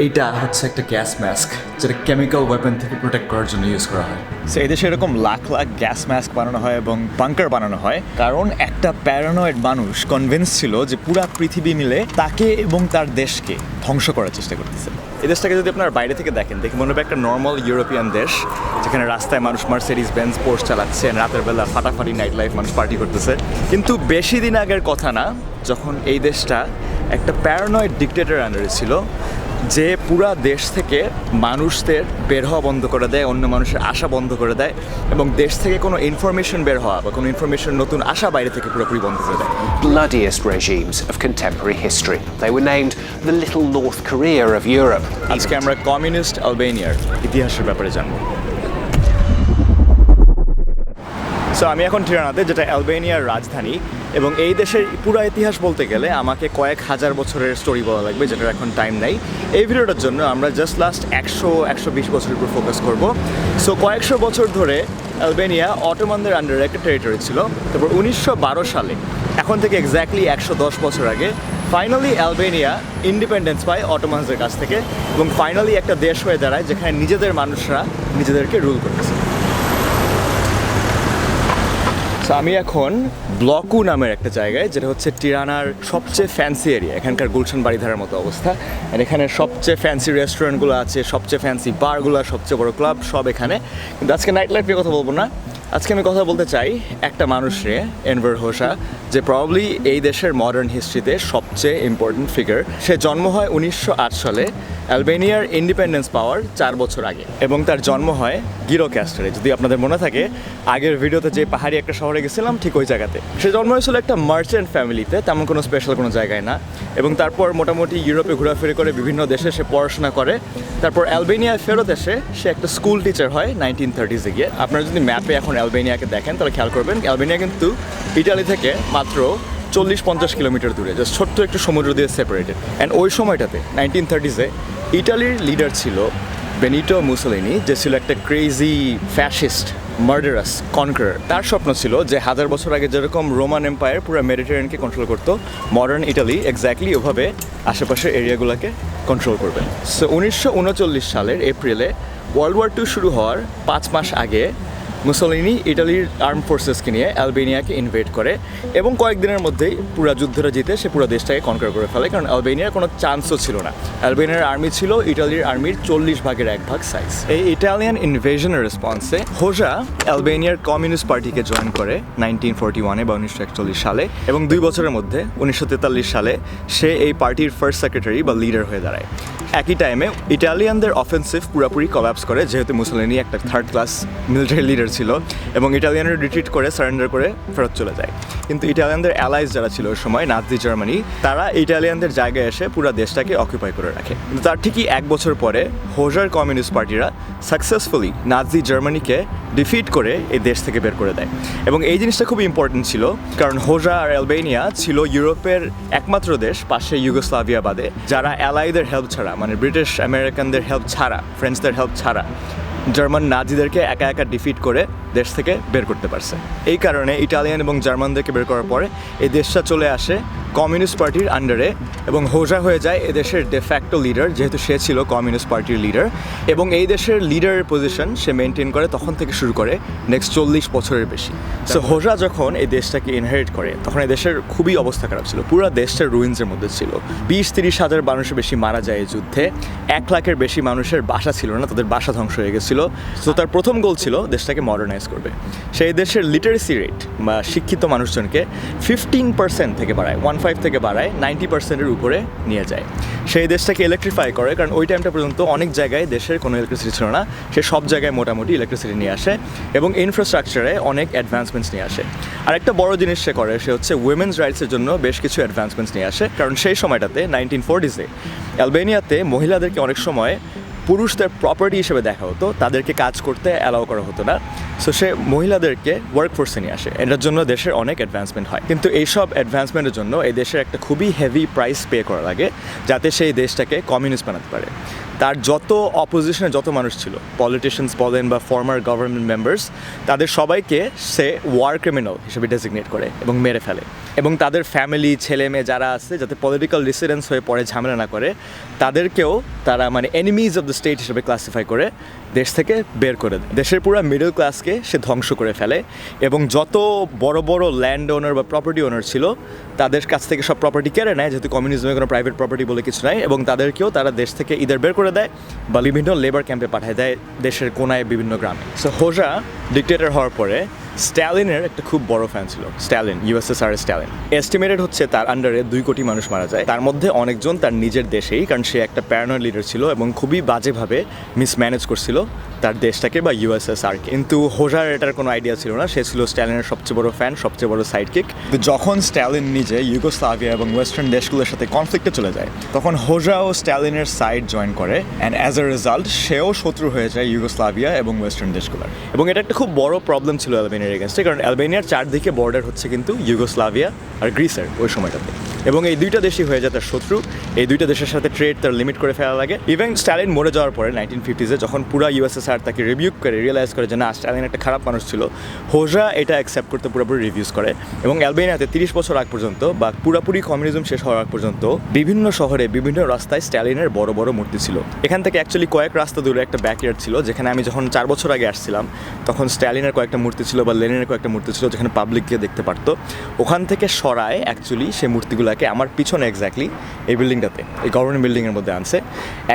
এইটা হচ্ছে একটা গ্যাস মাস্ক যেটা কেমিক্যাল ওয়েপন থেকে প্রোটেক্ট করার জন্য ইউজ করা হয়। সো এই দেশে এরকম লাখ লাখ গ্যাস মাস্ক বানানো হয় এবং বাংকার বানানো হয়। কারণ একটা প্যারানয়েড মানুষ কনভিন্স ছিল যে পুরা পৃথিবী মিলে তাকে এবং তার দেশকে ধ্বংস করার চেষ্টা করতেছে। এই দেশটাকে যদি আপনার বাইরে থেকে দেখেন, দেখে মনে হবে একটা নর্মাল ইউরোপিয়ান দেশ, যেখানে রাস্তায় মানুষ মার্সিডিজ বেঞ্চ পোর্স চালাচ্ছে, রাতের বেলা ফাটাফাটি নাইট লাইফ মানুষ পার্টি করতেছে। কিন্তু বেশি দিন আগের কথা না, যখন এই দেশটা একটা প্যারানয়েড ডিকটেটর আন্ডারে ছিল যে পুরা দেশ থেকে মানুষদের বের হওয়া বন্ধ করে দেয় অন্য মানুষের আশা বন্ধ করে দেয় এবং দেশ থেকে কোনো ইনফরমেশন বের হওয়া বা কোনো ইনফরমেশন নতুন আশা বাইরে থেকে পুরোপুরি বন্ধ করে দেয় bloodiest regimes of contemporary history. They were named the Little North Korea of Europe. আজকে আমরা কমিউনিস্ট আলবেনিয়ার ইতিহাসের ব্যাপারে জানব সো আমি এখন টিরানাতে যেটা অ্যালবেনিয়ার রাজধানী, এবং এই দেশের পুরো ইতিহাস বলতে গেলে আমাকে কয়েক হাজার বছরের স্টোরি বলা লাগবে, যেটার এখন টাইম নাই। এই ভিডিওটার জন্য আমরা জাস্ট লাস্ট একশো একশো বিশ বছরের উপর ফোকাস করব। সো কয়েকশো বছর ধরে অ্যালবেনিয়া অটোমানদের আন্ডারে একটা টেরিটরি ছিল। তারপর উনিশশো বারো সালে, এখন থেকে এক্স্যাক্টলি একশো দশ বছর আগে ফাইনালি অ্যালবেনিয়া ইন্ডিপেন্ডেন্স পায় অটোমানসদের কাছ থেকে, এবং ফাইনালি একটা দেশ হয়ে দাঁড়ায়, যেখানে নিজেদের মানুষরা নিজেদেরকে রুল করতেছে আমি এখন ব্লকু নামের একটা জায়গায়, যেটা হচ্ছে টিরানার সবচেয়ে ফ্যান্সি এরিয়া এখানকার গুলশান বাড়িধারার মতো অবস্থা। আর এখানে সবচেয়ে ফ্যান্সি রেস্টুরেন্টগুলো আছে, সবচেয়ে ফ্যান্সি বারগুলো সবচেয়ে বড় ক্লাব সব এখানে। কিন্তু আজকে নাইট লাইফ নিয়ে কথা বলব না। আজকে আমি কথা বলতে চাই একটা মানুষ নিয়ে এনভার হোসা যে প্রবাবলি এই দেশের মডার্ন হিস্ট্রিতে সবচেয়ে ইম্পর্টেন্ট ফিগার সে জন্ম হয় উনিশশো আট সালে অ্যালবেনিয়ার ইন্ডিপেন্ডেন্স পাওয়ার চার বছর আগে এবং তার জন্ম হয় গিরো ক্যাস্টারে যদি আপনাদের মনে থাকে, আগের ভিডিওতে যে পাহাড়ি একটা শহরে গেছিলাম, ঠিক ওই জায়গাতে। সে জন্ম হয়েছিল একটা মার্চেন্ট ফ্যামিলিতে তেমন কোনো স্পেশাল কোনো জায়গায় না। এবং তারপর মোটামুটি ইউরোপে ঘোরাফেরি করে বিভিন্ন দেশে সে পড়াশোনা করে। তারপর অ্যালবেনিয়ায় ফেরত এসে সে একটা স্কুল টিচার হয় নাইনটিন থার্টিজে গিয়ে। আপনারা যদি ম্যাপে এখন অ্যালবেনিয়াকে দেখেন, তাহলে খেয়াল করবেন, অ্যালবেনিয়া কিন্তু ইটালি থেকে মাত্র চল্লিশ পঞ্চাশ কিলোমিটার দূরে জাস্ট ছোট্ট একটু সমুদ্র দিয়ে সেপারেটেড অ্যান্ড ওই সময়টাতে নাইনটিন থার্টিজে ইটালির লিডার ছিল বেনিটো মুসোলিনি যে ছিল একটা ক্রেজি ফ্যাসিস্ট মার্ডারাস কনকার তার স্বপ্ন ছিল যে হাজার বছর আগে যেরকম রোমান এম্পায়ার পুরো মেডিটেরিয়ানকে কন্ট্রোল করতো মডার্ন ইটালি এক্স্যাক্টলি ওভাবে আশেপাশের এরিয়াগুলোকে কন্ট্রোল করবে। সো উনিশশো উনচল্লিশ সালের এপ্রিলে ওয়ার্ল্ড ওয়ার টু শুরু হওয়ার পাঁচ মাস আগে মুসোলিনি ইটালির আর্ম ফোর্সেসকে নিয়ে অ্যালবেনিয়াকে ইনভেট করে এবং কয়েকদিনের মধ্যেই পুরো যুদ্ধটা জিতে সে পুরো দেশটাকে কনকার করে ফেলে, কারণ অ্যালবেনিয়ার কোনো চান্সও ছিল না। অ্যালবেনিয়ার আর্মি ছিল, ইটালির আর্মির চল্লিশ ভাগের এক ভাগ সাইজ এই ইটালিয়ান ইনভেশনের রেসপন্সে হোজা অ্যালবেনিয়ার কমিউনিস্ট পার্টিকে জয়েন করে নাইনটিন ফোরটি ওয়ানে বা উনিশশো একচল্লিশ সালে এবং দুই বছরের মধ্যে উনিশশো তেতাল্লিশ সালে সে এই পার্টির ফার্স্ট সেক্রেটারি বা লিডার হয়ে দাঁড়ায়। একই টাইমে ইটালিয়ানদের অফেন্সিভ পুরোপুরি কলাপস করে, যেহেতু মুসোলিনি একটা থার্ড ক্লাস মিলিটারি লিডার ছিল এবং ইটালিয়ানরা রিট্রিট করে সারেন্ডার করে ফেরত চলে যায়। কিন্তু ইটালিয়ানদের অ্যালাইজ যারা ছিল ওই সময় নাজি জার্মানি তারা ইটালিয়ানদের জায়গায় এসে পুরো দেশটাকে অকুপাই করে রাখে। তার ঠিকই এক বছর পরে হোজার কমিউনিস্ট পার্টিরা সাকসেসফুলি নাজি জার্মানিকে ডিফিট করে এই দেশ থেকে বের করে দেয়। এবং এই জিনিসটা খুব ইম্পর্টেন্ট ছিল, কারণ হোজা আর অ্যালবেনিয়া ছিল ইউরোপের একমাত্র দেশ, পাশে ইউগোস্লাভিয়া বাদে, যারা অ্যালাইদের হেল্প ছাড়া মানে ব্রিটিশ আমেরিকানদের হেল্প ছাড়া ফ্রেঞ্চদের হেল্প ছাড়া। জার্মান নাজিদেরকে একা একা ডিফিট করে দেশ থেকে বের করতে পারছে। এই কারণে ইটালিয়ান এবং জার্মানদেরকে বের করার পরে এই দেশটা চলে আসে কমিউনিস্ট পার্টির আন্ডারে এবং হোজা হয়ে যায় এদেশের ডেফ্যাক্টো লিডার যেহেতু সে ছিল কমিউনিস্ট পার্টির লিডার এবং এই দেশের লিডারের পজিশন সে মেনটেন করে তখন থেকে শুরু করে নেক্সট চল্লিশ বছরের বেশি। সো হোজা যখন এই দেশটাকে ইনহেরিট করে তখন এই দেশের খুবই অবস্থা খারাপ ছিল। পুরো দেশটা রুইন্সের মধ্যে ছিল। বিশ তিরিশ হাজার মানুষের বেশি মারা যায় এই যুদ্ধে। এক লাখের বেশি মানুষের বাসা ছিল না তাদের বাসা ধ্বংস হয়ে গেছিল তো তার প্রথম গোল ছিল দেশটাকে মডার্নাইজ করবে। সেই দেশের লিটারেসি রেট বা শিক্ষিত মানুষজনকে ফিফটিন পার্সেন্ট থেকে বাড়ায় ওয়ান ফাইভ থেকে বাড়ায় নাইনটি পার্সেন্টের উপরে নিয়ে যায়। সেই দেশটাকে ইলেকট্রিফাই করে, কারণ ওই টাইমটা পর্যন্ত অনেক জায়গায় দেশের কোনো ইলেকট্রিসিটি ছিল না। সে সব জায়গায় মোটামুটি ইলেকট্রিসিটি নিয়ে আসে এবং ইনফ্রাস্ট্রাকচারে অনেক অ্যাডভান্সমেন্টস নিয়ে আসে। আর একটা বড় জিনিস সে করে, সে হচ্ছে উইমেন্স রাইটসের জন্য বেশ কিছু অ্যাডভান্সমেন্টস নিয়ে আসে। কারণ সেই সময়টাতে নাইনটিন ফোরটিসে অ্যালবেনিয়াতে মহিলাদেরকে অনেক সময় পুরুষদের প্রপার্টি হিসেবে দেখা হতো, তাদেরকে কাজ করতে অ্যালাউ করা হতো না। সো সে মহিলাদেরকে ওয়ার্ক ফোর্সে নিয়ে আসে। এটার জন্য দেশের অনেক অ্যাডভান্সমেন্ট হয়। কিন্তু এইসব অ্যাডভান্সমেন্টের জন্য এই দেশের একটা খুবই হেভি প্রাইস পে করা লাগে, যাতে সেই দেশটাকে কমিউনিস্ট বানাতে পারে। তার যত অপোজিশনে যত মানুষ ছিল পলিটিশিয়ানস বলেন বা ফর্মার গভর্নমেন্ট মেম্বার্স তাদের সবাইকে সে ওয়ার ক্রিমিনাল হিসেবে ডেজিগনেট করে এবং মেরে ফেলে। এবং তাদের ফ্যামিলি ছেলে মেয়ে যারা আছে, যাতে পলিটিক্যাল ডিসিডেন্স হয়ে পড়ে, ঝামেলা না করে, তাদেরকেও তারা মানে এনিমিজ অফ দ্য স্টেট হিসেবে ক্লাসিফাই করে দেশ থেকে বের করে দেয়। দেশের পুরো মিডল ক্লাসকে সে ধ্বংস করে ফেলে এবং যত বড় বড় ল্যান্ড ওনার বা প্রপার্টি ওনার ছিল তাদের কাছ থেকে সব প্রপার্টি কেড়ে নেয়, যেহেতু কমিউনিজমে কোনো প্রাইভেট প্রপার্টি বলে কিছু নাই, এবং তাদেরকেও তারা দেশ থেকে ইদার বের করে দেয় বা বিভিন্ন লেবার ক্যাম্পে পাঠায় দেয় দেশের কোনায় বিভিন্ন গ্রামে। সো হোজা ডিক্টেটর হওয়ার পরে স্ট্যালিনের একটা খুব বড় ফ্যান ছিল স্ট্যালিন ইউএসএসআর স্ট্যালিন এস্টিমেটেড হচ্ছে তার আন্ডারে দুই কোটি মানুষ মারা যায়। তার মধ্যে অনেকজন তার নিজের দেশেই, কারণ সে একটা প্যারানয়েড লিডার ছিল এবং খুবই বাজেভাবে মিসম্যানেজ করছিল তার দেশটাকে বা ইউএসএসআর কিন্তু হোজার এটার কোনো আইডিয়া ছিল না, সে ছিল স্ট্যালিনের সবচেয়ে বড় ফ্যান সবচেয়ে বড় সাইড কিক যখন স্ট্যালিন নিজে ইউগোস্লাভিয়া এবং ওয়েস্টার্ন দেশগুলোর সাথে কনফ্লিক্টে চলে যায়। তখন হোজা ও স্ট্যালিনের সাইড জয়েন করে অ্যান্ড অ্যাজ এ রেজাল্ট সেও শত্রু হয়ে যায় ইউগোস্লাভিয়া এবং ওয়েস্টার্ন দেশগুলোর। এবং এটা একটা খুব বড় প্রবলেম ছিল অ্যালবেনিয়ার এগেনস্টে কারণ অ্যালবেনিয়ার চারদিকে বর্ডার হচ্ছে কিন্তু ইউগোস্লাভিয়া আর গ্রিসের ওই সময়টাতে। এবং এই দুইটা দেশই হয়ে যায় তার শত্রু। এই দুইটা দেশের সাথে ট্রেড তার লিমিট করে ফেলা লাগে। ইভেন স্ট্যালিন মরে যাওয়ার পরে নাইনটিন ফিফটিজে যখন পুরো ইউএসএসআর তাকে রিভিউ করে রিয়েলাইজ করে যে না স্ট্যালিন একটা খারাপ মানুষ ছিল হোজা এটা অ্যাকসেপ্ট করতে পুরোপুরি রিভিউজ করে। এবং অ্যালবেনিয়াতে তিরিশ বছর আগ পর্যন্ত বা পুরোপুরি কমিউনিজম শেষ হওয়ার আগ পর্যন্ত বিভিন্ন শহরে বিভিন্ন রাস্তায় স্ট্যালিনের বড় বড় মূর্তি ছিল। এখান থেকে অ্যাকচুয়ালি কয়েক রাস্তা দূরে একটা ব্যাকয়ার্ড ছিল, যেখানে আমি যখন চার বছর আগে আসছিলাম, তখন স্ট্যালিনের কয়েকটা মূর্তি ছিল বা লেনিনের কয়েকটা মূর্তি ছিল, যেখানে পাবলিক গিয়ে দেখতে পারতো। ওখান থেকে সরায় অ্যাকচুয়ালি সেই মূর্তিগুলোকে আমার পিছনে এক্স্যাক্টলি এই বিল্ডিংটাতে এই গভর্নমেন্ট বিল্ডিংয়ের মধ্যে আনছে।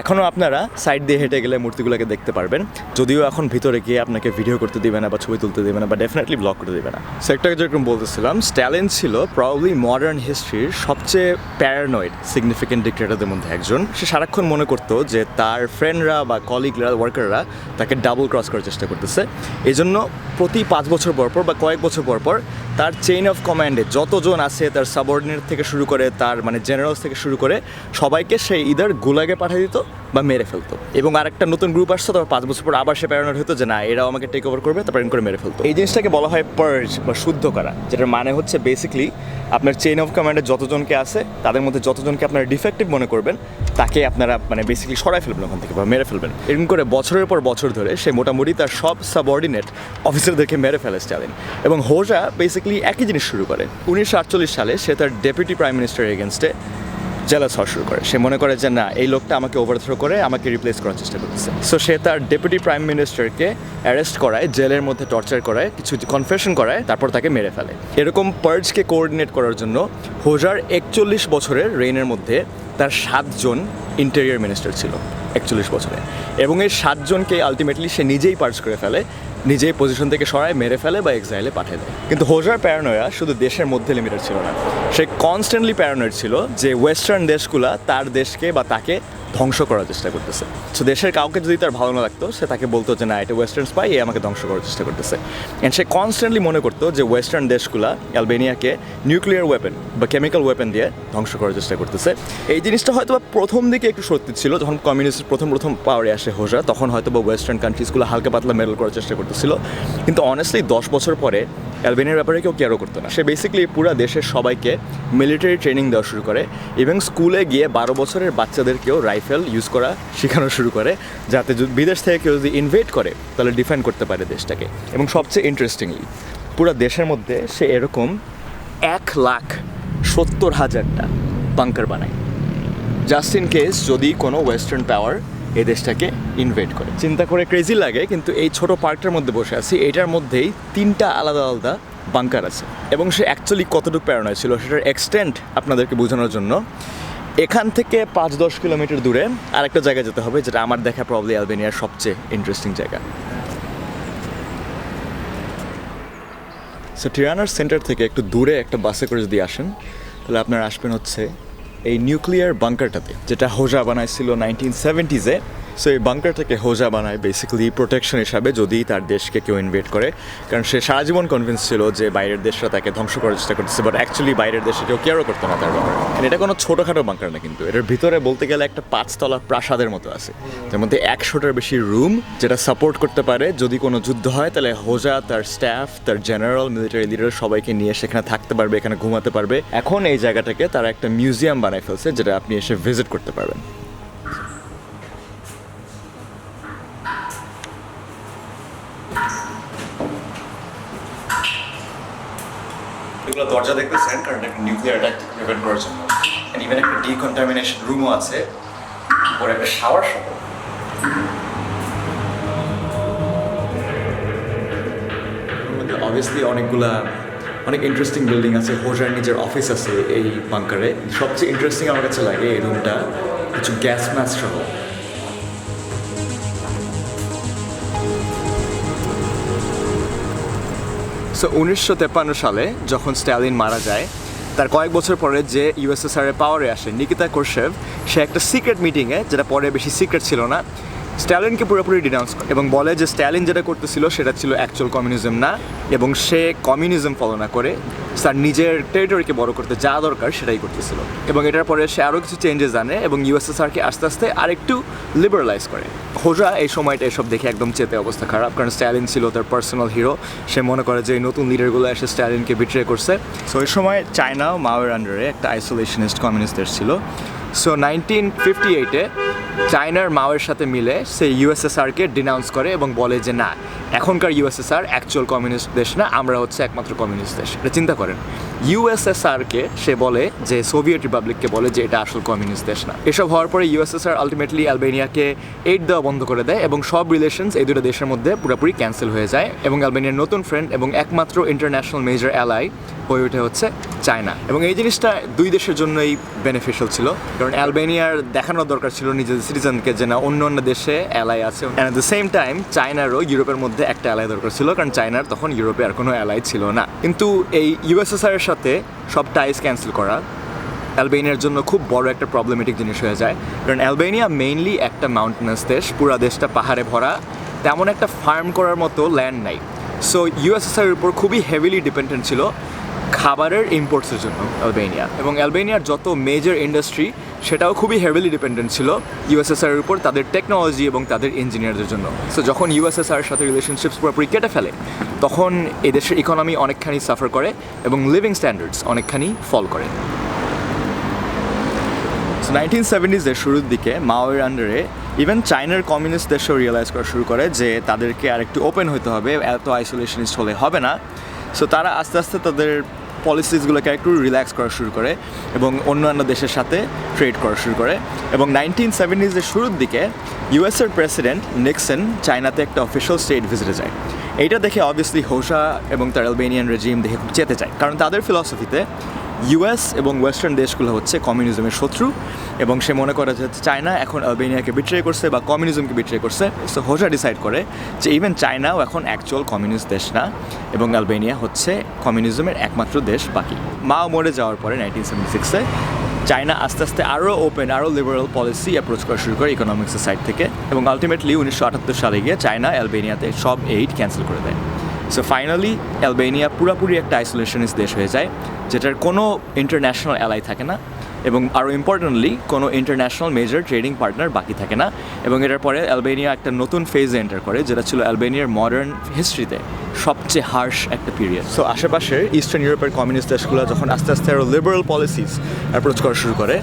এখনও আপনারা সাইড দিয়ে হেঁটে গেলে মূর্তিগুলোকে দেখতে পারবেন। যদিও এখন ভিতরে গিয়ে আপনাকে ভিডিও করতে দিবে না বা ছবি তুলতে দিবে না বা ডেফিনেটলি ব্লগ করতে দেবে না। সেক্টর যেরকম বলতেছিলাম স্ট্যালিন ছিল প্রবলি মডার্ন হিস্ট্রির সবচেয়ে প্যারানয়েড সিগনিফিকেন্ট ডিক্টেটারদের মধ্যে একজন। সে সারাক্ষণ মনে করতো যে তার ফ্রেন্ডরা বা কলিগরা ওয়ার্কাররা তাকে ডাবল ক্রস করার চেষ্টা করতেছে। এই জন্য প্রতি পাঁচ বছর পর পর বা কয়েক বছর পর পর তার চেইন অফ কমান্ডে যতজন আছে তার সাবঅর্ডিনেট থেকে শুরু করে তার মানে জেনারেলস থেকে শুরু করে সবাইকে সে ইদার গুলাগে পাঠিয়ে দিত। বা মেরে ফেলতো। এবং আরেকটা নতুন গ্রুপ আসতো তারপর পাঁচ বছর পর আবার সে প্যারানয়েড হতো যে না, এরাও আমাকে টেক ওভার করবে, তারপর করে মেরে ফেলতো। এই জিনিসটাকে বলা হয় পার্জ বা শুদ্ধ করা, যেটার মানে হচ্ছে বেসিকলি আপনার চেইন অফ কমান্ডে যতজনকে আছে, তাদের মধ্যে যতজনকে আপনারা ডিফেক্টিভ মনে করবেন, তাকে আপনারা মানে বেসিক্যালি সরাই ফেলবেন ওখান থেকে বা মেরে ফেলবেন। এরকম করে বছরের পর বছর ধরে সে মোটামুটি তার সব সাবঅর্ডিনেট অফিসারদেরকে মেরে ফেলে স্ট্যালিন এবং হোজা বেসিক্যালি একই জিনিস শুরু করে। উনিশশো আটচল্লিশ সালে সে তার ডেপুটি প্রাইম মিনিস্টারের এগেনস্টে জেলাস শুরু করে। সে মনে করে যে, না, এই লোকটা আমাকে ওভারথ্রো করে, আমাকে রিপ্লেস করার চেষ্টা করতেছে। সো সে তার ডেপুটি প্রাইম মিনিস্টারকে অ্যারেস্ট করায়, জেলের মধ্যে টর্চার করায়, কিছু কনফেশন করায়, তারপর তাকে মেরে ফেলে। এরকম পার্জকে কোঅর্ডিনেট করার জন্য হোজার একচল্লিশ বছরের রেইনের মধ্যে তার সাতজন ইন্টেরিয়র মিনিস্টার ছিল, একচল্লিশ বছরে। এবং এই সাতজনকে আলটিমেটলি সে নিজেই পার্জ করে ফেলে। নিজেই পজিশন থেকে সরায়, মেরে ফেলে বা এক্সাইলে পাঠিয়ে দেয়। কিন্তু হোজার প্যারানোয়া শুধু দেশের মধ্যে লিমিটেড ছিল না। সে কনস্ট্যান্টলি প্যারানোয়েড ছিল যে ওয়েস্টার্ন দেশগুলা তার দেশকে বা তাকে ধ্বংস করার চেষ্টা করতেছে। সো দেশের কাউকে যদি তার ভালো না লাগতো, সে তাকে বলতো যে, না, এটা ওয়েস্টার্ন স্পাই এ আমাকে ধ্বংস করার চেষ্টা করতেছে। অ্যান্ড সে কনস্ট্যান্টলি মনে করতো যে ওয়েস্টার্ন দেশগুলা, অ্যালবেনিয়াকে নিউক্লিয়ার ওয়েপেন বা কেমিক্যাল ওয়েপেন দিয়ে ধ্বংস করার চেষ্টা করতেছে। এই জিনিসটা হয়তো প্রথম দিকে একটু সত্যি ছিল, যখন কমিউনিস্ট প্রথম প্রথম পাওয়ারে আসে হোজা তখন হয়তো বা ওয়েস্টার্ন কান্ট্রিজগুলো হালকা পাতলা মেডেল করার চেষ্টা করতেছিল। কিন্তু অনেস্টলি দশ বছর পরে অ্যালবেনিয়ার ব্যাপারে কেউ কেয়ারও করতো না। সে বেসিক্যালি পুরো দেশের সবাইকে মিলিটারি ট্রেনিং দেওয়া শুরু করে। এবং স্কুলে গিয়ে বারো বছরের বাচ্চাদেরকেও রাইফেল ইউজ করা শেখানো শুরু করে, যাতে বিদেশ থেকে কেউ যদি ইনভেট করে, তাহলে ডিফেন্ড করতে পারে দেশটাকে। এবং সবচেয়ে ইন্টারেস্টিংলি পুরো দেশের মধ্যে সে এরকম এক লাখ সত্তর হাজারটা বাংকার বানায়। জাস্ট ইন কেস যদি কোনো ওয়েস্টার্ন পাওয়ার এই দেশটাকে ইনভেট করে। চিন্তা করে ক্রেজি লাগে, কিন্তু এই ছোট পার্কটার মধ্যে বসে আছি, এটার মধ্যেই তিনটা আলাদা আলাদা বাংকার আছে। এবং সে অ্যাকচুয়ালি কতটুকু প্যারানয় ছিল, সেটার এক্সটেন্ট আপনাদেরকে বোঝানোর জন্য এখান থেকে পাঁচ দশ কিলোমিটার দূরে আরেকটা জায়গায় যেতে হবে, যেটা আমার দেখা প্রবলি অ্যালবেনিয়ার সবচেয়ে ইন্টারেস্টিং জায়গা। সো টিরানার সেন্টার থেকে একটু দূরে একটা বাসে করে যদি আসেন, তাহলে আপনার আসবেন হচ্ছে এই নিউক্লিয়ার বাংকারটাতে যেটা হোজা বানাইছিল নাইনটিন সেভেন্টিজে সো এই বাংকারটাকে হোজা বানায় বেসিক্যালি প্রোটেকশন হিসাবে যদি তার দেশকে কেউ ইনভেট করে। কারণ সে সারা জীবন কনভিন্স ছিল যে বাইরের দেশরা তাকে ধ্বংস করার চেষ্টা করতেছে বাট অ্যাকচুয়ালি বাইরের দেশে কেউ কেয়ারও করতো না তার ব্যাপারে। এটা কোনো ছোটোখাটো বাংকার না কিন্তু, এটার ভিতরে বলতে গেলে একটা পাঁচতলা প্রাসাদের মতো আছে। যার মধ্যে একশোটার বেশি রুম যেটা সাপোর্ট করতে পারে, যদি কোনো যুদ্ধ হয় তাহলে হোজা তার স্টাফ তার জেনারেল মিলিটারি লিডার সবাইকে নিয়ে সেখানে থাকতে পারবে, এখানে ঘুমাতে পারবে। এখন এই জায়গাটাকে তারা একটা মিউজিয়াম বানায় ফেলছে, যেটা আপনি এসে ভিজিট করতে পারবেন। দরজা দেখতেছেন কারণ একটা নিউক্লিয়ার অ্যাটাক প্রিভেন্ট করার জন্য। ইভেন একটা ডিকন্টামিনেশন রুমও আছে ওর একটা শাওয়ার সহ। অবভিয়াসলি অনেকগুলা, অনেক ইন্টারেস্টিং বিল্ডিং আছে হোজার নিজের অফিস আছে এই বাংকারে সবচেয়ে ইন্টারেস্টিং আমার কাছে লাগে এই রুমটা কিছু গ্যাস ম্যাচ সহ। সো উনিশশো তেপ্পান্ন সালে যখন স্ট্যালিন মারা যায়, তার কয়েক বছর পরে যে ইউএসএসআর এর পাওয়ারে আসে, নিকিতা কোরশেভ সে একটা সিক্রেট মিটিংয়ে যেটা পরে বেশি সিক্রেট ছিল না স্ট্যালিনকে পুরোপুরি ডিনাউন্স করে এবং বলে যে স্ট্যালিন যেটা করতেছিল সেটা ছিল অ্যাকচুয়াল কমিউনিজম না এবং সে কমিউনিজম ফলো না করে তার নিজের টেরিটরিকে বড় করতে যা দরকার সেটাই করতেছিল। এবং এটার পরে সে আরও কিছু চেঞ্জেস আনে এবং ইউএসএসআরকে আস্তে আস্তে আরেকটু লিবারালাইজ করে। হোজা এই সময়টা এসব দেখে একদম চেতে অবস্থা খারাপ, কারণ স্ট্যালিন ছিল তার পার্সোনাল হিরো সে মনে করে যে এই নতুন লিডারগুলো এসে স্ট্যালিনকে বিট্রে করছে। সো ওই সময় চায়নাও মাওয়ের আন্ডারে একটা আইসোলেশনিস্ট কমিউনিস্ট দেশ ছিল। সো নাইনটিন ফিফটি এইটে চায়নার মাওয়ের সাথে মিলে সে ইউএসএসআরকে ডিনাউন্স করে এবং বলে যে, না, এখনকার ইউএসএসআর অ্যাকচুয়াল কমিউনিস্ট দেশ না, আমরা হচ্ছে একমাত্র কমিউনিস্ট দেশ। এটা চিন্তা করেন। ইউএসএসআরকে সে বলে যে সোভিয়েত রিপাবলিককে বলে যে, এটা আসল কমিউনিস্ট দেশ না। এসব হওয়ার পরে ইউএসএসআর আলটিমেটলি অ্যালবেনিয়াকে এইড দেওয়া বন্ধ করে দেয় এবং সব রিলেশনস এই দুটো দেশের মধ্যে পুরোপুরি ক্যান্সেল হয়ে যায় এবং অ্যালবেনিয়ার নতুন ফ্রেন্ড এবং একমাত্র ইন্টারন্যাশনাল মেজর অ্যালাই হয়ে ওঠে হচ্ছে চায়না। এবং এই জিনিসটা দুই দেশের জন্যই বেনিফিশিয়াল ছিল। কারণ অ্যালবেনিয়ার দেখানোর দরকার ছিল নিজেদের সিটিজেনকে যে না, অন্য অন্য দেশে অ্যালাই আছে। অ্যান্ড দ্য সেম টাইম চায়নারও ইউরোপের মধ্যে একটা অ্যালাই দরকার ছিল, কারণ চায়নার তখন ইউরোপে আর কোনো অ্যালাই ছিল না। কিন্তু এই ইউএসএসআর এর সাথে সব টাইস ক্যান্সেল করা অ্যালবেনিয়ার জন্য খুব বড় একটা প্রবলেমেটিক জিনিস হয়ে যায়। কারণ অ্যালবেনিয়া মেইনলি একটা মাউন্টেনাস দেশ, পুরা দেশটা পাহাড়ে ভরা, তেমন একটা ফার্ম করার মতো ল্যান্ড নাই। সো ইউএসএসআর উপর খুবই হেভিলি ডিপেন্ডেন্ট ছিল। খাবারের ইম্পোর্টসের জন্য অ্যালবেনিয়া এবং অ্যালবেনিয়ার যত মেজর ইন্ডাস্ট্রি সেটাও খুবই হেভিলি ডিপেন্ডেন্ট ছিল ইউএসএসআর এর উপর, তাদের টেকনোলজি এবং তাদের ইঞ্জিনিয়ারদের জন্য। সো যখন ইউএসএসআর সাথে রিলেশনশিপস পুরোপুরি কেটে ফেলে, তখন এদেশের ইকোনমি অনেকখানি সাফার করে এবং লিভিং স্ট্যান্ডার্ডস অনেকখানি ফল করে। সো নাইনটিন সেভেন্টিজের শুরুর দিকে মাওয়ের আন্ডারে ইভেন চায়নার কমিউনিস্ট দেশও রিয়েলাইজ করা শুরু করে যে তাদেরকে আর একটু ওপেন হতে হবে, এত আইসোলেশনিস্ট হলে হবে না। সো তারা আস্তে আস্তে তাদের পলিসিসগুলোকে একটু রিল্যাক্স করা শুরু করে এবং অন্যান্য দেশের সাথে ট্রেড করা শুরু করে এবং নাইনটিন সেভেন্টিজের শুরুর দিকে ইউএসের প্রেসিডেন্ট নিক্সন চায়নাতে একটা অফিসিয়াল স্টেট ভিজিটে যায়। এইটা দেখে অবভিয়াসলি হোসা এবং তার অ্যালবেনিয়ান রেজিম দেখে খুব চেতে চায়। কারণ তাদের ফিলসফিতে ইউএস এবং ওয়েস্টার্ন দেশগুলো হচ্ছে কমিউনিজমের শত্রু এবং সে মনে করে যে চায়না এখন আলবেনিয়াকে বিট্রে করছে বা কমিউনিজমকে বিট্রে করছে। সো হোজা ডিসাইড করে যে ইভেন চায়নাও এখন অ্যাকচুয়াল কমিউনিস্ট দেশ না এবং আলবেনিয়া হচ্ছে কমিউনিজমের একমাত্র দেশ বাকি। মাও মরে যাওয়ার পরে নাইনটিন সেভেন্টি সিক্সে চায়না আস্তে আস্তে আরও ওপেন আরও লিবারাল পলিসি অ্যাপ্রোচ করা শুরু করে ইকোনমিক্সের সাইড থেকে এবং আলটিমেটলি উনিশশো আটাত্তর সালে গিয়ে চায়না অ্যালবেনিয়াতে সব এইড ক্যান্সেল করে দেয়। সো ফাইনালি অ্যালবেনিয়া পুরোপুরি একটা আইসোলেশনিস্ট দেশ হয়ে যায়, যেটার কোনো ইন্টারন্যাশনাল অ্যালাই থাকে না। এবং আরও ইম্পর্টেন্টলি কোনো ইন্টারন্যাশনাল মেজর ট্রেডিং পার্টনার বাকি থাকে না। এবং এটার পরে অ্যালবেনিয়া একটা নতুন ফেজে এন্টার করে, যেটা ছিল অ্যালবেনিয়ার মডার্ন হিস্ট্রিতে সবচেয়ে হার্শ একটা পিরিয়ড সো আশেপাশের ইস্টার্ন ইউরোপের কমিউনিস্ট দেশগুলো যখন আস্তে আস্তে আরও লিবারাল পলিসিস অ্যাপ্রোচ করা শুরু করে,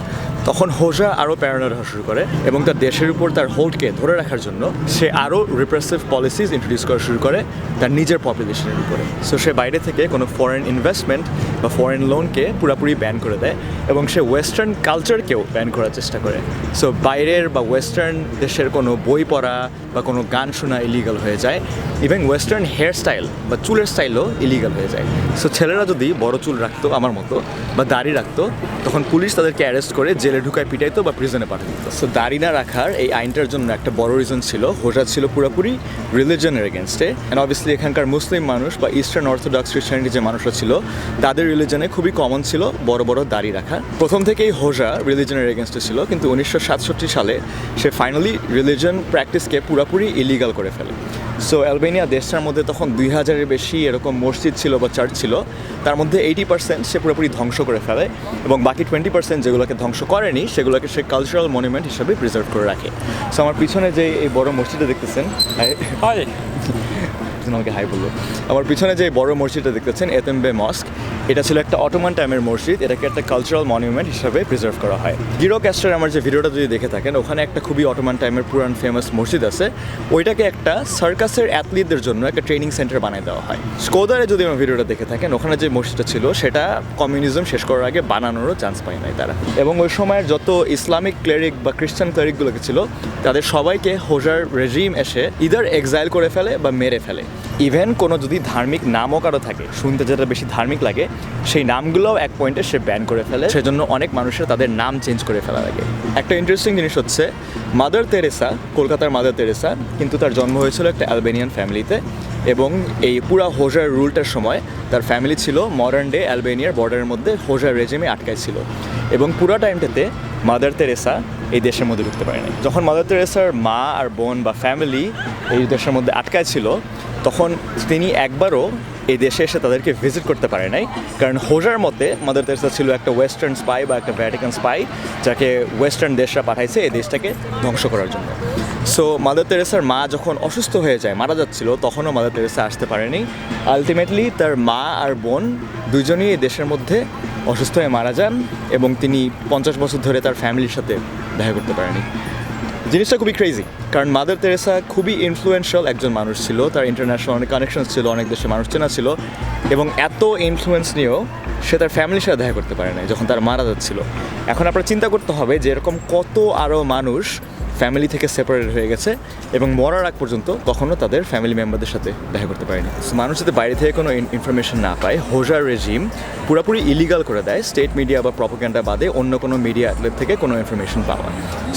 তখন হোজা আরও প্যারানোড হওয়া শুরু করে এবং তার দেশের উপর তার হোল্ডকে ধরে রাখার জন্য সে আরও রিপ্রেসিভ পলিসিস ইন্ট্রোডিউস করা শুরু করে তার নিজের পপুলেশনের উপরে। সো সে বাইরে থেকে কোনো ফরেন ইনভেস্টমেন্ট বা ফরেন লোনকে পুরোপুরি ব্যান করে দেয় এবং সে ওয়েস্টার্ন কালচারকেও ব্যান করার চেষ্টা করে। সো বাইরের বা ওয়েস্টার্ন দেশের কোনো বই পড়া বা কোনো গান শোনা ইলিগাল হয়ে যায়। ইভেন ওয়েস্টার্ন হেয়ার স্টাইল বা চুলের স্টাইলও ইলিগাল হয়ে যায়। সো ছেলেরা যদি বড় চুল রাখতো আমার মতো বা দাড়ি রাখতো, তখন পুলিশ তাদেরকে অ্যারেস্ট করে জেলে ঢুকায়, পিটাইতো বা প্রিজনে পাঠিয়ে সো দাড়ি না রাখার এই আইনটার জন্য একটা বড় রিজন ছিল। হোজা ছিল পুরোপুরি রিলিজনের এগেনস্টে অ্যান্ড অবভিয়াসলি এখানকার মুসলিম মানুষ বা ইস্টার্ন অর্থোডক্স খ্রিস্টানিটি যে মানুষরা ছিল, তাদের রিলিজনে খুবই কমন ছিল বড় বড় দাড়ি রাখা। প্রথম থেকেই হোজা রিলিজনের এগেনস্টে ছিল, কিন্তু উনিশশো সাতষট্টি সালে সে ফাইনালি রিলিজন প্র্যাকটিসকে পুরোপুরি ইলিগাল করে ফেলে। সো অ্যালবেনিয়া দেশটার মধ্যে তখন দুই হাজারের বেশি এরকম মসজিদ ছিল বা চার্চ ছিল, তার মধ্যে এইটি পার্সেন্ট সে পুরোপুরি ধ্বংস করে ফেলে এবং বাকি টোয়েন্টি পার্সেন্ট যেগুলোকে ধ্বংস করেনি, সেগুলোকে সে কালচারাল মনুমেন্ট হিসেবে প্রিজার্ভ করে রাখে। সো আমার পিছনে যে এই বড় মসজিদটা দেখতেছেন একজন আমাকে হাই বলল। আমার পিছনে যে বড় মসজিদটা দেখতেছেন এতেম্বে মস্ক, এটা ছিল একটা অটোমান টাইমের মসজিদ, এটাকে একটা কালচারাল মনিউমেন্ট হিসাবে প্রিজার্ভ করা হয়। গিরো ক্যাস্টার আমার যে ভিডিওটা যদি দেখে থাকেন, ওখানে একটা খুবই অটোমান টাইমের পুরান ফেমাস মসজিদ আছে। ওইটাকে একটা সার্কাসের অ্যাথলিটদের জন্য একটা ট্রেনিং সেন্টার বানিয়ে দেওয়া হয়। স্কোদারে যদি আমার ভিডিওটা দেখে থাকেন, ওখানে যে মসজিদটা ছিল, সেটা কমিউনিজম শেষ করার আগে বানানোরও চান্স পায় নাই তারা। এবং ওই সময়ের যত ইসলামিক ক্লেরিক বা খ্রিস্টান ক্লেরিকগুলোকে ছিল, তাদের সবাইকে হোজার রেজিম এসে ইদার এক্সাইল করে ফেলে বা মেরে ফেলে। ইভেন কোনো যদি ধার্মিক নামও কারও থাকে, শুনতে যেটা বেশি ধার্মিক লাগে, সেই নামগুলোও এক পয়েন্টে সে ব্যান করে ফেলে। সেজন্য অনেক মানুষের তাদের নাম চেঞ্জ করে ফেলা লাগে। একটা ইন্টারেস্টিং জিনিস হচ্ছে মাদার তেরেসা কলকাতার মাদার তেরেসা কিন্তু তার জন্ম হয়েছিল একটা অ্যালবেনিয়ান ফ্যামিলিতে এবং এই পুরা হোজার রুলটার সময় তার ফ্যামিলি ছিল মডার্ন ডে অ্যালবেনিয়ার বর্ডারের মধ্যে হোজার রেজিমে আটকায় ছিল। এবং পুরা টাইমটাতে মাদার তেরেসা এই দেশের মধ্যে ঢুকতে পারেনি। যখন মাদার তেরেসার মা আর বোন বা ফ্যামিলি এই দেশের মধ্যে আটকায় ছিল, তখন তিনি একবারও এই দেশে এসে তাদেরকে ভিজিট করতে পারে নাই। কারণ হোজার মতে মাদার তেরেসা ছিল একটা ওয়েস্টার্ন স্পাই বা একটা ভ্যাটিকান স্পাই যাকে ওয়েস্টার্ন দেশরা পাঠাইছে এই দেশটাকে ধ্বংস করার জন্য। সো মাদার তেরেসার মা যখন অসুস্থ হয়ে যায়, মারা যাচ্ছিল, তখনও মাদার তেরেসা আসতে পারেনি। আলটিমেটলি তার মা আর বোন দুজনই এই দেশের মধ্যে অসুস্থ হয়ে মারা যান এবং তিনি পঞ্চাশ বছর ধরে তার ফ্যামিলির সাথে দেখা করতে পারেনি। জিনিসটা খুবই ক্রেজি কারণ মাদার তেরেসা খুবই ইনফ্লুয়েন্সিয়াল একজন মানুষ ছিল, তার ইন্টারন্যাশনাল অনেক কানেকশন ছিল, অনেক দেশে মানুষ চেনা ছিল, এবং এত ইনফ্লুয়েন্স নিয়েও সে তার ফ্যামিলির সাথে দেখা করতে পারে নাই, যখন তার মারা যাচ্ছিল। এখন আপনার চিন্তা করতে হবে যে এরকম কত আরও মানুষ ফ্যামিলি থেকে সেপারেট হয়ে গেছে এবং মরার আগ পর্যন্ত কখনো তাদের ফ্যামিলি মেম্বারদের সাথে দেখা করতে পারেনি। মানুষ যাতে বাইরে থেকে কোনো ইনফরমেশন না পায়, হোজার রেজিম পুরোপুরি ইলিগাল করে দেয় স্টেট মিডিয়া বা প্রপোগ্যান্ডা বাদে অন্য কোনো মিডিয়া আউটলেট থেকে কোনো ইনফরমেশন পাওয়া।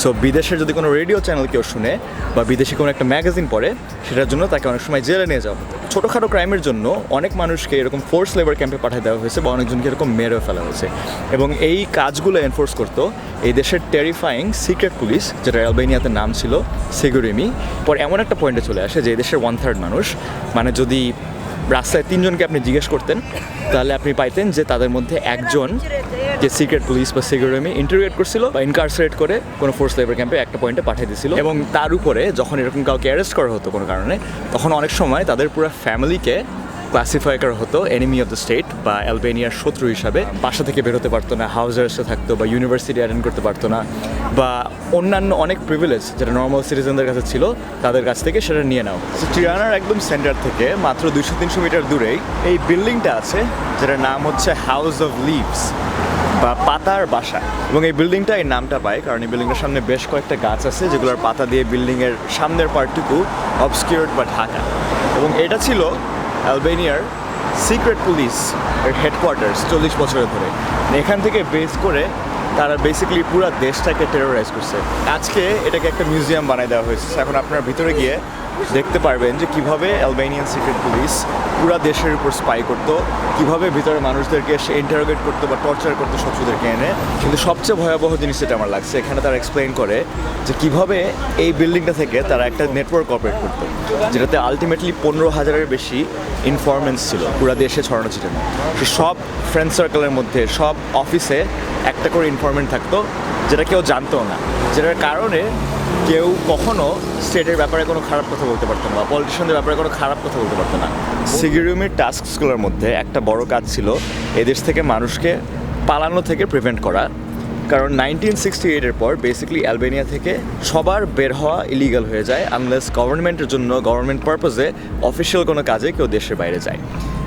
সো বিদেশের যদি কোনো রেডিও চ্যানেল কেউ শুনে বা বিদেশি কোনো একটা ম্যাগাজিন পড়ে, সেটার জন্য তাকে অনেক সময় জেলে নিয়ে যাওয়া হতো। ছোটোখাটো ক্রাইমের জন্য অনেক মানুষকে এরকম ফোর্স লেবার ক্যাম্পে পাঠিয়ে দেওয়া হয়েছে বা অনেকজনকে এরকম মেরেও ফেলা হয়েছে। এবং এই কাজগুলো এনফোর্স করতো এই দেশের টেরিফাইং সিক্রেট পুলিশ যেটা অ্যালবেনিয়াতে নাম ছিল সিগুরিমি। পর এমন একটা পয়েন্টে চলে আসে যে দেশের ওয়ান থার্ড মানুষ মানে যদি রাস্তায় তিনজনকে আপনি জিজ্ঞেস করতেন, তাহলে আপনি পাইতেন যে তাদের মধ্যে একজন যে সিক্রেট পুলিশ বা সিকিউরিটি ইন্টারভিউট করছিল বা ইনকারসারেট করে কোনো ফোর্স লেবার ক্যাম্পে একটা পয়েন্টে পাঠিয়ে দিয়েছিল এবং তার উপরে যখন এরকম কাউকে অ্যারেস্ট করা হতো কোনো কারণে, তখন অনেক সময় তাদের পুরো ফ্যামিলিকে ক্লাসিফাই করা হতো এনিমি অফ দ্য স্টেট বা অ্যালবেনিয়ার শত্রু হিসাবে। বাসা থেকে বেরোতে পারতো না হাউস অ্যারেস্টে থাকতো বা ইউনিভার্সিটি অ্যাটেন্ড করতে পারতো না। বা অন্যান্য অনেক প্রিভিলেজ যেটা নর্মাল সিটিজেনদের কাছে ছিল, তাদের কাছ থেকে সেটা নিয়ে নাও। টিরানার একদম সেন্টার থেকে, মাত্র দুশো তিনশো মিটার দূরেই। এই বিল্ডিংটা আছে, যেটার নাম হচ্ছে হাউস অফ লিভস বা পাতার বাসা। এবং এই বিল্ডিংটা এই নামটা পায়, কারণ এই বিল্ডিংটার সামনে বেশ কয়েকটা গাছ আছে, যেগুলোর পাতা দিয়ে বিল্ডিংয়ের সামনের পার্টটুকু অবসকিউর্ড বা ঢাকা। এবং এটা ছিল অ্যালবেনিয়ার সিক্রেট পুলিশ এর হেডকোয়ার্টার্স চল্লিশ বছরের ধরে। এখান থেকে বেস করে তারা বেসিক্যালি পুরো দেশটাকে টেরোরাইজ করছে। আজকে এটাকে একটা মিউজিয়াম বানায় দেওয়া হয়েছে। এখন আপনার ভিতরে গিয়ে দেখতে পারবেন যে কীভাবে অ্যালবেনিয়ান সিক্রেট পুলিশ পুরা দেশের উপর স্পাই করতো, কীভাবে ভিতরে মানুষদেরকে সে ইন্টারোগেট করতো বা টর্চার করতো শত্রুদেরকে এনে। কিন্তু সবচেয়ে ভয়াবহ জিনিস যেটা আমার লাগছে, এখানে তারা এক্সপ্লেন করে যে কীভাবে এই বিল্ডিংটা থেকে তারা একটা নেটওয়ার্ক অপারেট করতো, যেটাতে আলটিমেটলি পনেরো হাজারের বেশি ইনফরমেন্স ছিল পুরা দেশে ছড়ানো ছিল। সব ফ্রেন্ড সার্কেলের মধ্যে, সব অফিসে একটা করে ইনফরমেন্ট থাকতো, যেটা কেউ জানতো না। যেটার কারণে কেউ কখনো স্টেটের ব্যাপারে কোনো খারাপ কথা বলতে পারতো না বা পলিটিশিয়ানদের ব্যাপারে কোনো খারাপ কথা বলতে পারতো না। সিকিউরিমির টাস্কগুলোর মধ্যে একটা বড় কাজ ছিল এদেশ থেকে মানুষকে পালানো থেকে প্রিভেন্ট করা। কারণ নাইনটিন সিক্সটি এইটের পর বেসিক্যালি অ্যালবেনিয়া থেকে সবার বের হওয়া ইলিগাল হয়ে যায় আনলেস গভর্নমেন্টের জন্য গভর্নমেন্ট পারপোজে অফিসিয়াল কোনো কাজে কেউ দেশের বাইরে যায়।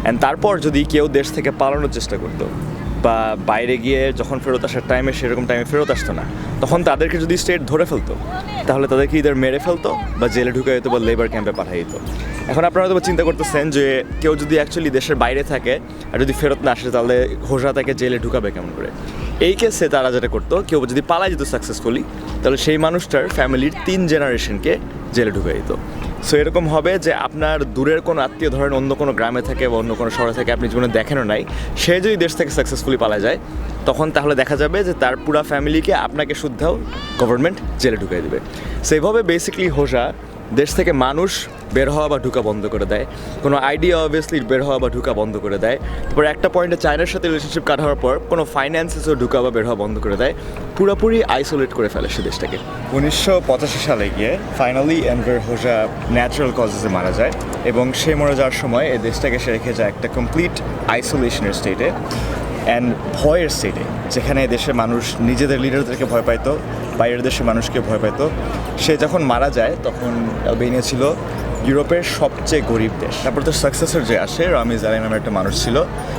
অ্যান্ড তারপর যদি কেউ দেশ থেকে পালানোর চেষ্টা করতো বা বাইরে গিয়ে যখন ফেরত আসার টাইমে সেরকম টাইমে ফেরত আসতো না, তখন তাদেরকে যদি স্টেট ধরে ফেলতো, তাহলে তাদেরকে ইদার মেরে ফেলতো বা জেলে ঢুকে যেত বা লেবার ক্যাম্পে পাঠিয়ে দিত। এখন আপনারা হয়তো চিন্তা করতেছেন যে কেউ যদি অ্যাকচুয়ালি দেশের বাইরে থাকে আর যদি ফেরত না আসে, তাহলে হোসা তাকে জেলে ঢুকাবে কেমন করে? এই কেসে তারা যেটা করতো, কেউ যদি পালায় যেত সাকসেসফুলি তাহলে সেই মানুষটার ফ্যামিলির তিন জেনারেশনকে জেলে ঢুকে দিত সো এরকম হবে যে আপনার দূরের কোনো আত্মীয়, ধরেন অন্য কোনো গ্রামে থাকে বা অন্য কোনো শহরে থাকে, আপনি জীবনে দেখেনও নাই, সে যদি দেশ থেকে সাকসেসফুলি পালা যায়, তখন তাহলে দেখা যাবে যে তার পুরা ফ্যামিলিকে আপনাকে শুদ্ধাও গভর্নমেন্ট জেলে ঢুকিয়ে দেবে। সেইভাবে বেসিকলি হোসা দেশ থেকে মানুষ বের হওয়া বা ঢুকা বন্ধ করে দেয়। কোনো আইডিয়া অবভিয়াসলি বের হওয়া বা ঢুকা বন্ধ করে দেয়। তারপর একটা পয়েন্টে চায়নার সাথে রিলেশনশিপ কাট হওয়ার পর কোনো ফাইন্যান্সেসও ঢুকা বা বের হওয়া বন্ধ করে দেয়। পুরোপুরি আইসোলেট করে ফেলে সে দেশটাকে। উনিশশো পঁচাশি সালে গিয়ে ফাইনালি এনভার হোজা ন্যাচারাল কজেসে মারা যায় এবং সে মারা যাওয়ার সময় এই দেশটাকে সে রেখে যায় একটা কমপ্লিট আইসোলেশনের স্টেটে অ্যান্ড ভয়ের স্টেটে যেখানে দেশের মানুষ নিজেদের লিডারদেরকে ভয় পাইতো বাইরের দেশের মানুষকে ভয় পেত সে যখন মারা যায়, তখন অ্যালবেনিয়া ছিল ইউরোপের সবচেয়ে গরিব দেশ। তারপর তো সাকসেসের যে আসে রামি জালাই নামের একটা মানুষ ছিল।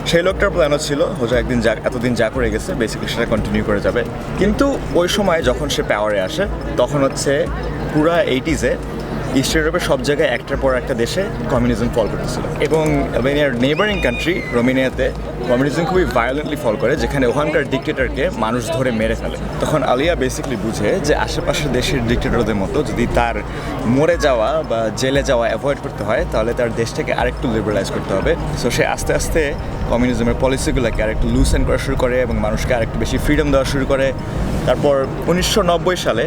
সেই লোকটার প্ল্যানও ছিল, হোজা একদিন যা, এতদিন যা করে গেছে বেসিক্যালি সেটা কন্টিনিউ করে যাবে। কিন্তু ওই সময় যখন সে পাওয়ারে আসে, তখন হচ্ছে পুরা এইটিজে ইস্ট ইউরোপের সব জায়গায় একটার পর একটা দেশে কমিউনিজম ফল করতেছিল। এবং আলবেনিয়ার নেবারিং কান্ট্রি রোমেনিয়াতে কমিউনিজম খুবই ভায়োলেন্টলি ফল করে, যেখানে ওখানকার ডিক্টেটরকে মানুষ ধরে মেরে ফেলে। তখন আলিয়া বেসিক্যালি বুঝে যে আশেপাশের দেশের ডিক্টেটরদের মতো যদি তার মরে যাওয়া বা জেলে যাওয়া অ্যাভয়েড করতে হয়, তাহলে তার দেশটাকে আরেকটু লিবারালাইজ করতে হবে। সো সে আস্তে আস্তে কমিউনিজমের পলিসিগুলোকে আরেকটু লুসেন করা শুরু করে এবং মানুষকে আরেকটু বেশি ফ্রিডম দেওয়া শুরু করে। তারপর উনিশশো নব্বই সালে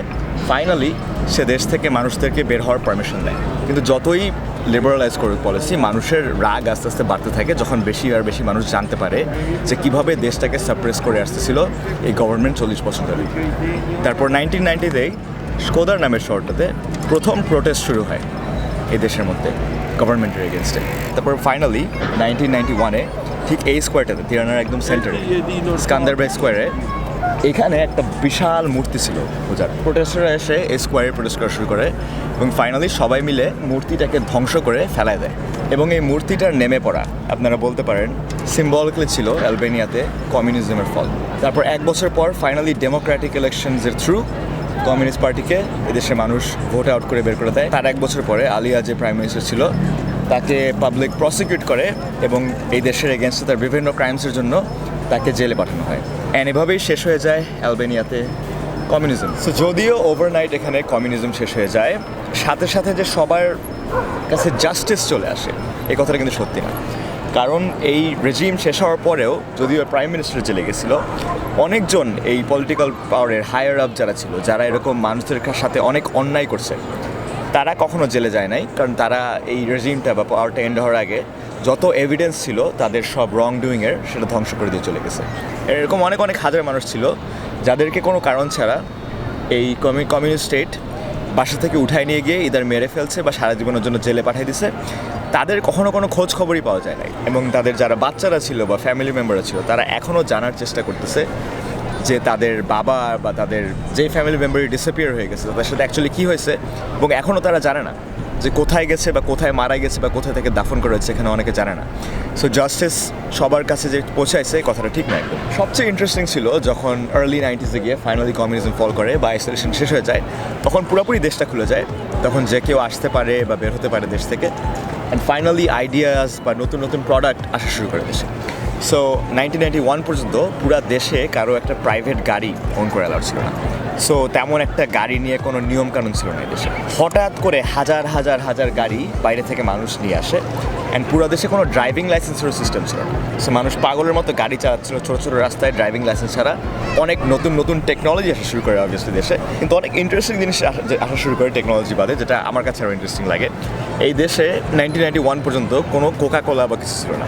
ফাইনালি সে দেশ থেকে মানুষদেরকে বের হওয়ার পারমিশন দেয় কিন্তু যতই লিবারালাইজ করুক পলিসি মানুষের রাগ আস্তে আস্তে বাড়তে থাকে যখন বেশি আর বেশি মানুষ জানতে পারে যে কীভাবে দেশটাকে সাপ্রেস করে আসতেছিল এই গভর্নমেন্ট চল্লিশ বছর ধরে। তারপর নাইনটিন নাইনটিতেই স্কোদার নামের শহরটাতে প্রথম প্রোটেস্ট শুরু হয় এই দেশের মধ্যে গভর্নমেন্টের এগেনস্টে তারপর ফাইনালি নাইনটিন নাইনটি ওয়ানে ঠিক এই স্কোয়ারটাতে তিরানার একদম সেন্টারে স্কান্দারবাগ স্কোয়ারে এখানে একটা বিশাল মূর্তি ছিল পূজার। প্রোটেস্টরা এসে স্কোয়ারে প্রোটেস্ট করা শুরু করে এবং ফাইনালি সবাই মিলে মূর্তিটাকে ধ্বংস করে ফেলায় দেয় এবং এই মূর্তিটার নেমে পড়া। আপনারা বলতে পারেন সিম্বলিকলি ছিল অ্যালবেনিয়াতে কমিউনিজমের ফল। তারপর এক বছর পর ফাইনালি ডেমোক্রেটিক ইলেকশনসের থ্রু কমিউনিস্ট পার্টিকে এদেশের মানুষ ভোট আউট করে বের করে দেয়। তার এক বছর পরে আলিয়া যে প্রাইম মিনিস্টার ছিল, তাকে পাবলিক প্রসিকিউট করে এবং এই দেশের এগেনস্টে তার বিভিন্ন ক্রাইমসের জন্য তাকে জেলে পাঠানো হয়। অ্যান্ড এভাবেই শেষ হয়ে যায় অ্যালবেনিয়াতে কমিউনিজম। সো যদিও ওভারনাইট এখানে কমিউনিজম শেষ হয়ে যায়, সাথে সাথে যে সবার কাছে জাস্টিস চলে আসে এই কথাটা কিন্তু সত্যি না। কারণ এই রেজিম শেষ হওয়ার পরেও যদিও প্রাইম মিনিস্টার জেলে গেছিল, অনেকজন এই পলিটিক্যাল পাওয়ারের হায়ার আপ যারা ছিল, যারা এরকম মানুষদের সাথে অনেক অন্যায় করছে, তারা কখনো জেলে যায় নাই, কারণ তারা এই রেজিমটা বা পাওয়ারটা এন্ড হওয়ার আগে যত এভিডেন্স ছিল, তাদের সব রং ডুইংয়ের সেটা ধ্বংস করে দিয়ে চলে গেছে। এরকম অনেক অনেক হাজার মানুষ ছিল, যাদেরকে কোনো কারণ ছাড়া এই কমি কমিউনিস্ট স্টেট বাসা থেকে উঠায় নিয়ে গিয়ে ইদার মেরে ফেলছে বা সারা জীবনের জন্য জেলে পাঠিয়ে দিছে, তাদের কখনো কোনো খোঁজ খবরই পাওয়া যায় নাই। এবং তাদের যারা বাচ্চারা ছিল বা ফ্যামিলি মেম্বাররা ছিল, তারা এখনও জানার চেষ্টা করতেছে যে তাদের বাবা বা তাদের যে ফ্যামিলি মেম্বারই ডিসঅ্যাপিয়ার হয়ে গেছে, তাদের সাথে অ্যাকচুয়ালি কী হয়েছে, এবং এখনও তারা জানে না। যে কোথায় গেছে বা কোথায় মারা গেছে বা কোথায় থেকে দাফন করা হয়েছে এখানে অনেকে জানে না। সো জাস্টিস সবার কাছে যে পৌঁছাইছে এই কথাটা ঠিক না একদম। সবচেয়ে ইন্টারেস্টিং ছিল যখন আর্লি নাইনটিসে গিয়ে ফাইনালি কমিউনিজম ফল করে বা আইসোলেশন শেষ হয়ে যায়, তখন পুরোপুরি দেশটা খুলে যায়, তখন যে কেউ আসতে পারে বা বের হতে পারে দেশ থেকে অ্যান্ড ফাইনালি আইডিয়াস বা নতুন নতুন প্রোডাক্ট আসা শুরু করে দেশে। সো নাইনটিন নাইনটি ওয়ান পর্যন্ত পুরা দেশে কারও একটা প্রাইভেট গাড়ি ওন করে অ্যালাউড ছিল না। সো তেমন একটা গাড়ি নিয়ে কোনো নিয়ম কানুন ছিল না দেশে। হঠাৎ করে হাজার হাজার হাজার গাড়ি বাইরে থেকে মানুষ নিয়ে আসে অ্যান্ড পুরো দেশে কোনো ড্রাইভিং লাইসেন্সেরও সিস্টেম ছিল না। সো মানুষ পাগলের মতো গাড়ি চালাচ্ছিল, ছোটো ছোটো রাস্তায় ড্রাইভিং লাইসেন্স ছাড়া। অনেক নতুন নতুন টেকনোলজি আসা শুরু করে অবভিয়াসলি দেশে। কিন্তু অনেক ইন্টারেস্টিং জিনিস আসা- শুরু করে টেকনোলজি বাদে, যেটা আমার কাছে আরও ইন্টারেস্টিং লাগে। এই দেশে নাইনটিন নাইনটি ওয়ান পর্যন্ত কোনো কোকা কোলা বা কিছু ছিল না।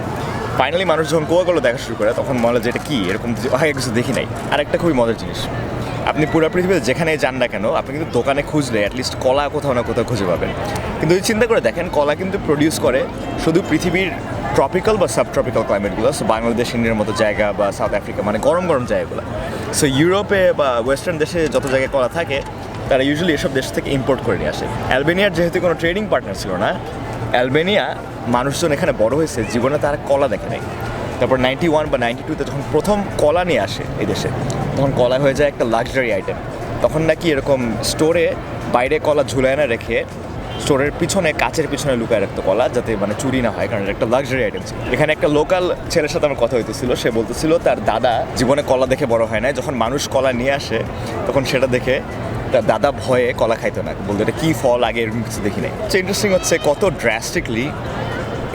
ফাইনালি মানুষ যখন কোকাগুলো দেখা শুরু করে, তখন মনে হয় যে এটা কী? এরকম আগে কিছু দেখি নাই। আর একটা খুবই মজার জিনিস। আপনি পুরো পৃথিবীতে যেখানে যান না কেন, আপনি কিন্তু দোকানে খুঁজলে অ্যাটলিস্ট কলা কোথাও না কোথাও খুঁজে পাবেন। কিন্তু যদি চিন্তা করে দেখেন, কলা কিন্তু প্রডিউস করে শুধু পৃথিবীর ট্রপিক্যাল বা সাব ট্রপিক্যাল ক্লাইমেটগুলো সো বাংলাদেশ, ইন্ডিয়ার মতো জায়গা বা সাউথ আফ্রিকা মানে গরম গরম জায়গাগুলো। সো ইউরোপে বা ওয়েস্টার্ন দেশে যত জায়গায় কলা থাকে, তারা ইউজুয়ালি এসব দেশ থেকে ইম্পোর্ট করে নিয়ে আসে। অ্যালবেনিয়ার যেহেতু কোনো ট্রেডিং পার্টনার ছিল না, অ্যালবেনিয়া মানুষজন এখানে বড় হয়েছে, জীবনে তারা কলা দেখে নাই। তারপর নাইনটি ওয়ান বা নাইনটি টুতে যখন প্রথম কলা নিয়ে আসে এই দেশে তখন কলা হয়ে যায় একটা লাক্সারি আইটেম তখন নাকি এরকম স্টোরে বাইরে কলা ঝুলায় না রেখে স্টোরের পিছনে, কাচের পিছনে লুকায় রাখতো কলা, যাতে মানে চুরি না হয়, কারণ এটা একটা লাক্সারি আইটেম ছিল। এখানে একটা লোকাল ছেলের সাথে আমার কথা হইতেছিল, সে বলতেছিল তার দাদা জীবনে কলা দেখে বড় হয় না যখন মানুষ কলা নিয়ে আসে, তখন সেটা দেখে তার দাদা ভয়ে কলা খাইতো না। বলতো, এটা কী ফল? আগে এরকম কিছু দেখি নাই। ইন্টারেস্টিং হচ্ছে কত ড্রাস্টিকলি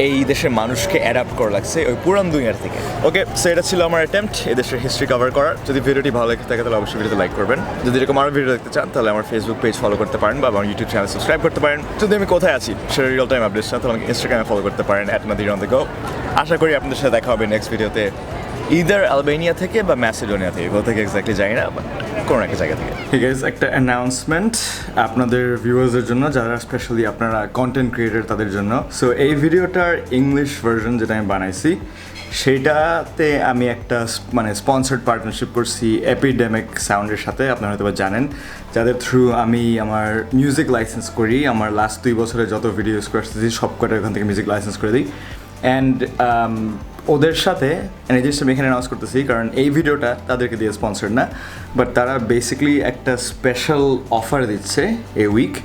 এই দেশের মানুষকে অ্যাডাপ্ট করা লাগছে ওই পুরান দুনিয়ার থেকে। ওকে সো এটা ছিল আমার অ্যাটেম্প্ট দেশের হিস্ট্রি কভার করার। যদি ভিডিওটি ভালো লেগে থাকে, তাহলে অবশ্যই ভিডিওতে লাইক করবেন। যদি এরকম আরও ভিডিও দেখতে চান, তাহলে আমার ফেসবুক পেজ ফলো করতে পারেন বা আমার ইউটিউব চ্যানেল সাবস্ক্রাইব করতে পারেন। যদি আমি কোথায় আছি, সেটা রিয়েল টাইম আপডেট চান, তাহলে আমাকে ইনস্টাগ্রামে ফলো করতে পারেন অ্যাট নাদির অন আশা করি আপনাদের সাথে দেখা হবে নেক্সট ভিডিওতে ইদার আলবেনিয়া থেকে বা ম্যাসিডোনিয়া থেকে, কোথা থেকে এক্স্যাক্টলি জানি না কোনো একটা জায়গা থেকে। ঠিক আছে একটা অ্যানাউন্সমেন্ট আপনাদের ভিউয়ার্সের জন্য, যারা স্পেশালি আপনারা কন্টেন্ট ক্রিয়েটার তাদের জন্য। সো এই ভিডিওটার ইংলিশ ভার্সন যেটা আমি বানাইছি, সেটাতে আমি একটা মানে স্পন্সার্ড পার্টনারশিপ করছি এপিডেমিক সাউন্ডের সাথে, আপনারা হয়তো জানেন। যাদের থ্রু আমি আমার মিউজিক লাইসেন্স করি, আমার লাস্ট দুই বছরে যত ভিডিও ইউজ করতেছি সব কটা ওখান থেকে মিউজিক লাইসেন্স করে দিই। অ্যান্ড ওদের সাথে নিজস্ব আমি এখানে অ্যানাউন্স করতেছি, কারণ এই ভিডিওটা তাদেরকে দিয়ে স্পন্সর না বাট তারা বেসিক্যালি একটা স্পেশাল অফার দিচ্ছে এ উইক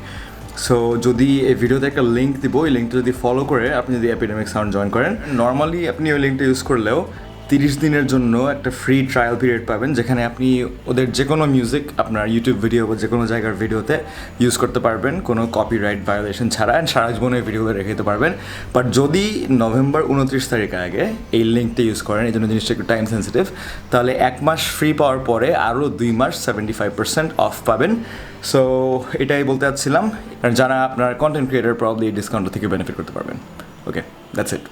সো যদি এই ভিডিওতে একটা লিঙ্ক দিব ওই লিঙ্কটা যদি ফলো করে, আপনি যদি অ্যাপিডেমিক সাউন্ড জয়েন করেন নর্মালি আপনি ওই লিঙ্কটা ইউজ করলেও তিরিশ দিনের জন্য একটা ফ্রি ট্রায়াল পিরিয়ড পাবেন, যেখানে আপনি ওদের যে কোনো মিউজিক আপনার ইউটিউব ভিডিও বা যে কোনো জায়গার ভিডিওতে ইউজ করতে পারবেন। কোনো কপিরাইট ভায়োলেশন ছাড়া, সারা জীবনের ভিডিওগুলো রেখে দিতে পারবেন। বাট যদি নভেম্বর উনত্রিশ তারিখের আগে এই লিঙ্কটা ইউজ করেন, এই জন্য জিনিসটা একটু টাইম সেন্সিটিভ তাহলে এক মাস ফ্রি পাওয়ার পরে আরও দুই মাস সেভেন্টি ফাইভ পার্সেন্ট অফ পাবেন। সো এটাই বলতে চাচ্ছিলাম। যারা আপনার কন্টেন্ট ক্রিয়েটার প্রবলি এই ডিসকাউন্ট থেকে বেনিফিট করতে পারবেন। Okay that's it